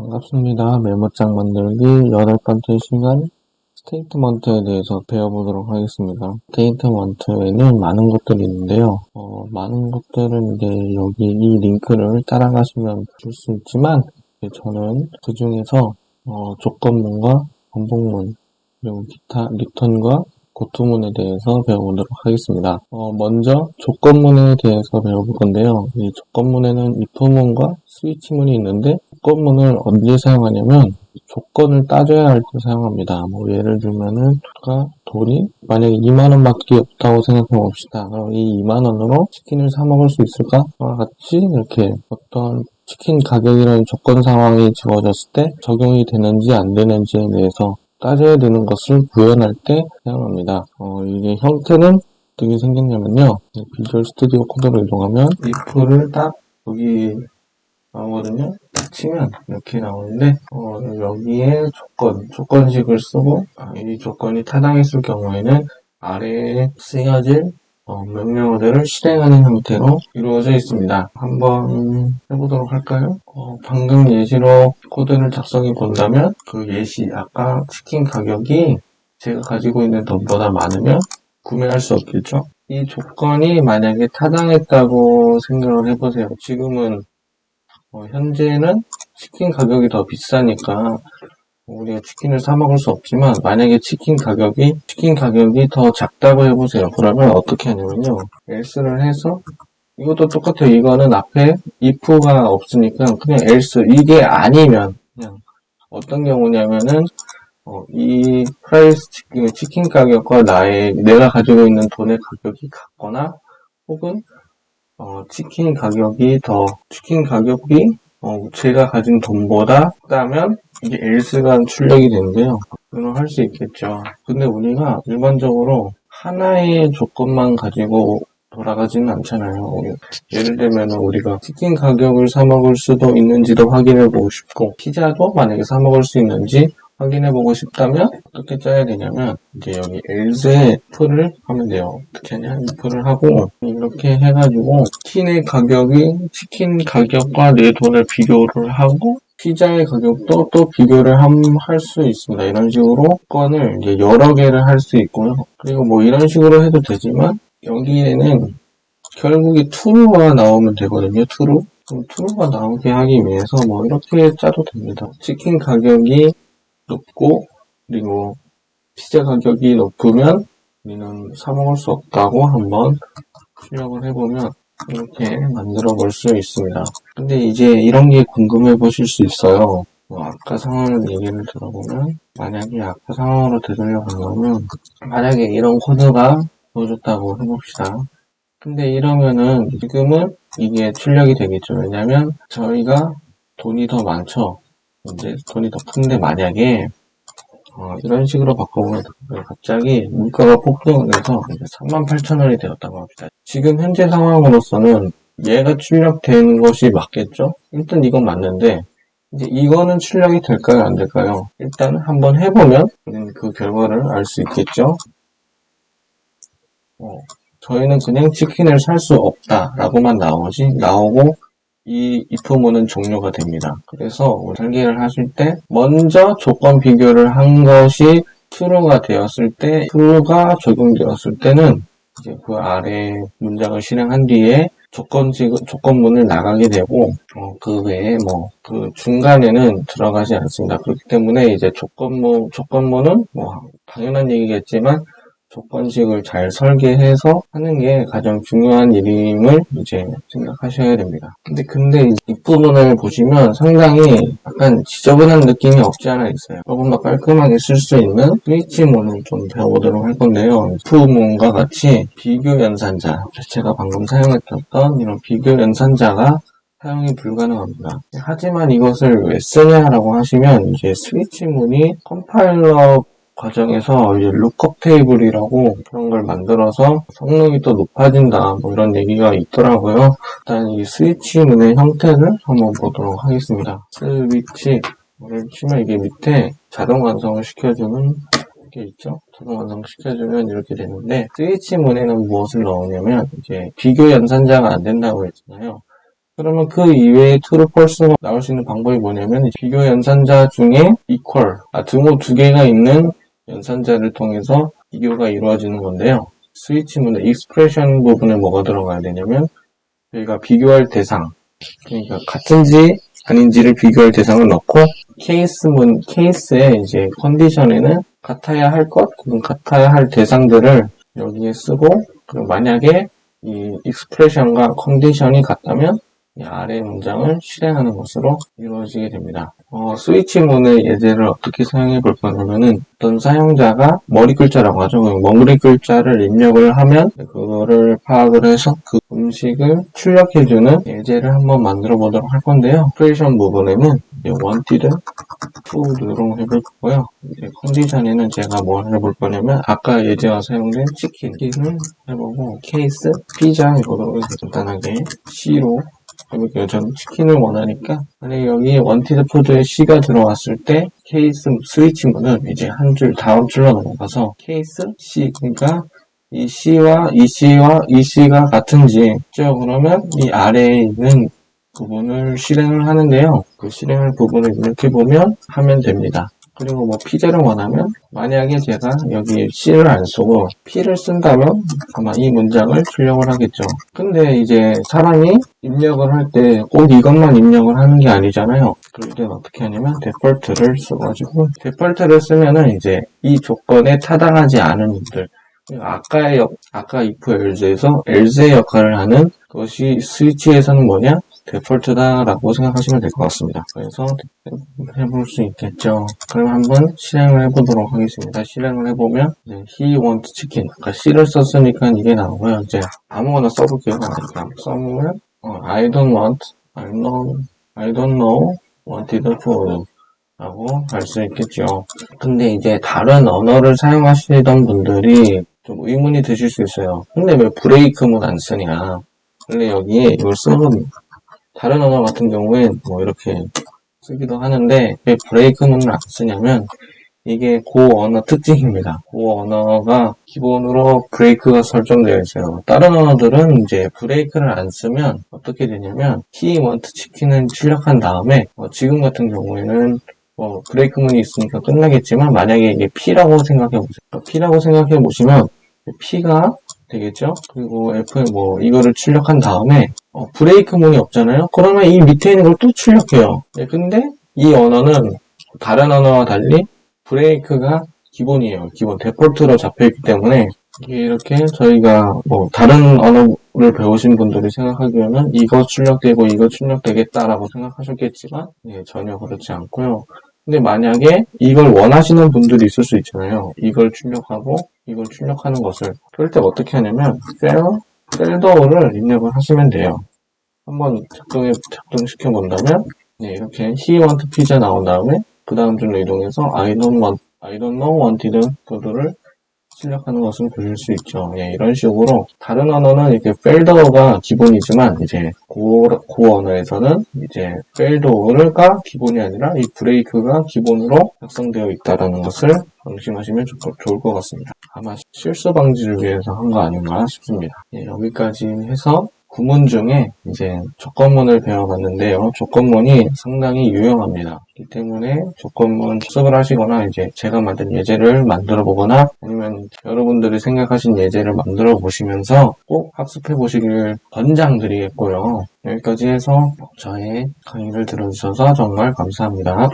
반갑습니다. 메모장 만들기 여덟 번째 시간 스테이트먼트에 대해서 배워보도록 하겠습니다. 스테이트먼트에는 많은 것들이 있는데요. 어, 많은 것들은 이제 여기 이 링크를 따라가시면 볼수 있지만 저는 그 중에서 어, 조건문과 반복문 그리고 기타 리턴과 고투문에 대해서 배워보도록 하겠습니다. 어, 먼저 조건문에 대해서 배워볼 건데요. 이 조건문에는 if문과 스위치문이 있는데 조건문을 언제 사용하냐면 조건을 따져야 할 때 사용합니다. 뭐 예를 들면은 가 돈이 만약에 2만 원밖에 없다고 생각해 봅시다. 그럼 이 2만 원으로 치킨을 사 먹을 수 있을까? 와 같이 이렇게 어떤 치킨 가격이라는 조건 상황이 주어졌을 때 적용이 되는지 안 되는지에 대해서 따져야 되는 것을 구현할 때 사용합니다. 어, 이게 형태는 어떻게 생겼냐면요. 비주얼 스튜디오 코드로 이동하면 if를 딱 여기 나오거든요. 딱 치면 이렇게 나오는데 어, 여기에 조건, 조건식을 쓰고 아, 이 조건이 타당했을 경우에는 아래에 쓰여질 어, 명령어들을 실행하는 형태로 이루어져 있습니다. 한번 해보도록 할까요? 어, 방금 예시로 코드를 작성해 본다면 그 예시 아까 치킨 가격이 제가 가지고 있는 돈보다 많으면 구매할 수 없겠죠? 이 조건이 만약에 타당했다고 생각을 해보세요. 지금은 어, 현재는 치킨 가격이 더 비싸니까 우리가 치킨을 사 먹을 수 없지만 만약에 치킨 가격이 치킨 가격이 더 작다고 해보세요. 그러면 어떻게 하냐면요. else를 해서 이것도 똑같아요. 이거는 앞에 if가 없으니까 그냥 else 이게 아니면 그냥 어떤 경우냐면은 어, 이 프라이스 치킨, 치킨 가격과 나의 내가 가지고 있는 돈의 가격이 같거나 혹은 어, 치킨 가격이 더 치킨 가격이 어, 제가 가진 돈보다 크다면 이게 else가 출력이 되는데요. 그럼 할 수 있겠죠. 근데 우리가 일반적으로 하나의 조건만 가지고 돌아가지는 않잖아요. 예를 들면 우리가 치킨 가격을 사 먹을 수도 있는지도 확인해 보고 싶고 피자도 만약에 사 먹을 수 있는지 확인해 보고 싶다면 어떻게 짜야 되냐면 이제 여기 else에 if를 하면 돼요. 어떻게 하냐 if를 하고 이렇게 해가지고 치킨의 가격이 치킨 가격과 내 돈을 비교를 하고 피자의 가격도 또 비교를 할 수 있습니다. 이런 식으로 건을 이제 여러 개를 할 수 있고요. 그리고 뭐 이런 식으로 해도 되지만 여기에는 결국에 true가 나오면 되거든요. true. 그럼 true가 나오게 하기 위해서 뭐 이렇게 짜도 됩니다. 치킨 가격이 높고 그리고 피자 가격이 높으면 우리는 사 먹을 수 없다고 한번 출력을 해보면 이렇게 만들어 볼 수 있습니다. 근데 이제 이런 게 궁금해 보실 수 있어요. 뭐 아까 상황을 얘기를 들어보면 만약에 아까 상황으로 되돌려 가면 만약에 이런 코드가 보여줬다고 해봅시다. 근데 이러면은 지금은 이게 출력이 되겠죠. 왜냐면 저희가 돈이 더 많죠. 이제 돈이 더 큰데 만약에 어, 이런 식으로 바꿔보면 갑자기 물가가 폭등을 해서 38,000원이 되었다고 합니다. 지금 현재 상황으로서는 얘가 출력되는 것이 맞겠죠? 일단 이건 맞는데 이제 이거는 출력이 될까요? 안 될까요? 일단 한번 해보면 그 결과를 알 수 있겠죠? 어, 저희는 그냥 치킨을 살 수 없다 라고만 나오지 나오고 이 if문은 종료가 됩니다. 그래서 설계를 하실 때 먼저 조건 비교를 한 것이 true가 되었을 때 true가 적용되었을 때는 이제 그 아래 문장을 실행한 뒤에 조건식, 조건문을 나가게 되고, 어, 그 외에 뭐, 그 중간에는 들어가지 않습니다. 그렇기 때문에 이제 조건문, 조건문은 뭐, 당연한 얘기겠지만, 조건식을 잘 설계해서 하는 게 가장 중요한 일임을 이제 생각하셔야 됩니다. 근데 근데 이 부분을 보시면 상당히 약간 지저분한 느낌이 없지 않아 있어요. 조금 더 깔끔하게 쓸 수 있는 스위치문을 좀 배워보도록 할 건데요. 부문과 같이 비교 연산자, 제가 방금 사용했던 이런 비교 연산자가 사용이 불가능합니다. 하지만 이것을 왜 쓰냐라고 하시면 이제 스위치문이 컴파일러 과정에서 이제 룩업 테이블이라고 그런 걸 만들어서 성능이 또 높아진다 뭐 이런 얘기가 있더라고요. 일단 이 스위치 문의 형태를 한번 보도록 하겠습니다. 스위치를 치면 이게 밑에 자동 완성을 시켜주는 게 있죠. 자동 완성 시켜주면 이렇게 되는데 스위치 문에는 무엇을 넣으냐면 이제 비교 연산자가 안 된다고 했잖아요. 그러면 그 이외에 true, false가 나올 수 있는 방법이 뭐냐면 비교 연산자 중에 equal, 아, 등호 두 개가 있는 연산자를 통해서 비교가 이루어지는 건데요. 스위치 문의 expression 부분에 뭐가 들어가야 되냐면 저희가 비교할 대상, 그러니까 같은지 아닌지를 비교할 대상을 넣고 케이스문 케이스의 이제 컨디션에는 같아야 할 것, 그럼 같아야 할 대상들을 여기에 쓰고 그리고 만약에 이 익스프레션과 컨디션이 같다면 이 아래 문장을 실행하는 것으로 이루어지게 됩니다. 어, 스위치 문의 예제를 어떻게 사용해 볼 거냐면은 어떤 사용자가 머리 글자라고 하죠. 그 머리 글자를 입력을 하면 그거를 파악을 해서 그 음식을 출력해주는 예제를 한번 만들어 보도록 할 건데요. 프레이션 부분에는 이제 wanted, food로 해볼 거고요. 이제 컨디션에는 제가 뭘 해볼 거냐면 아까 예제와 사용된 치킨, 치킨을 해보고 케이스, 피자 해서 간단하게 C로 해볼게요. 저는 치킨을 원하니까 만약에 여기 원티드 푸드에 C가 들어왔을 때 케이스 스위치문은 이제 한 줄 다음 줄로 넘어가서 케이스 C 그러니까 이 C와 이 C와 이 C가 같은지 죠 그러면 이 아래에 있는 부분을 실행을 하는데요. 그 실행할 부분을 이렇게 보면 하면 됩니다. 그리고 뭐 피자를 원하면 만약에 제가 여기 C를 안 쓰고 P를 쓴다면 아마 이 문장을 출력을 하겠죠. 근데 이제 사람이 입력을 할 때 꼭 이것만 입력을 하는 게 아니잖아요. 그럴 때는 어떻게 하냐면 데폴트를 써가지고 데폴트를 쓰면은 이제 이 조건에 타당하지 않은 일들 아까의 역- 아까 if else에서 else의 역할을 하는 것이 스위치에서는 뭐냐? 데폴트다라고 생각하시면 될 것 같습니다. 그래서 해볼 수 있겠죠. 그럼 한번 실행을 해보도록 하겠습니다. 실행을 해보면 이제 he wants chicken. 아까 C를 썼으니까 이게 나오고요. 이제 아무거나 써볼게요. 그러니까 써보면 어, I don't want, I know, I don't know, wanted food. 라고 할 수 있겠죠. 근데 이제 다른 언어를 사용하시던 분들이 좀 의문이 드실 수 있어요. 근데 왜 브레이크문 안 쓰냐? 원래 여기에 이걸 쓰거든요. 다른 언어 같은 경우엔 뭐 이렇게 쓰기도 하는데 왜 브레이크문을 안 쓰냐면 이게 고 언어 특징입니다. 고 언어가 기본으로 브레이크가 설정되어 있어요. 다른 언어들은 이제 브레이크를 안 쓰면 어떻게 되냐면 want chicken을 출력한 다음에 어, 지금 같은 경우에는 뭐 브레이크문이 있으니까 끝나겠지만 만약에 이게 P라고 생각해 보세요. P라고 생각해 보시면 P가 되겠죠? 그리고 F 뭐 이거를 출력한 다음에 어, 브레이크 문이 없잖아요. 그러면 이 밑에 있는 걸 또 출력해요. 네, 근데 이 언어는 다른 언어와 달리 브레이크가 기본이에요. 기본 데폴트로 잡혀있기 때문에 이렇게 저희가 뭐 다른 언어를 배우신 분들이 생각하기에는 이거 출력되고 이거 출력되겠다라고 생각하셨겠지만 예, 전혀 그렇지 않고요. 근데 만약에 이걸 원하시는 분들이 있을 수 있잖아요. 이걸 출력하고 이걸 출력하는 것을 그럴 때 어떻게 하냐면 셀더를 입력을 하시면 돼요. 한번 작동해 작동시켜 본다면 네, 이렇게 he want pizza 나온 다음에 그 다음 줄로 이동해서 I don't want, I don't know wanted food를 출력하는 것을 보실 수 있죠. 예, 이런 식으로 다른 언어는 이렇게 펠더가 기본이지만 이제 고, 고 언어에서는 이제 펠더가 기본이 아니라 이 브레이크가 기본으로 작성되어 있다는 것을 명심하시면 좋, 좋을 것 같습니다. 아마 실수 방지를 위해서 한 거 아닌가 싶습니다. 예, 여기까지 해서 구문 중에 이제 조건문을 배워봤는데요. 조건문이 상당히 유용합니다. 이 때문에 조건문 학습을 하시거나 이제 제가 만든 예제를 만들어 보거나 아니면 여러분들이 생각하신 예제를 만들어 보시면서 꼭 학습해 보시길 권장드리겠고요. 여기까지 해서 저의 강의를 들어주셔서 정말 감사합니다.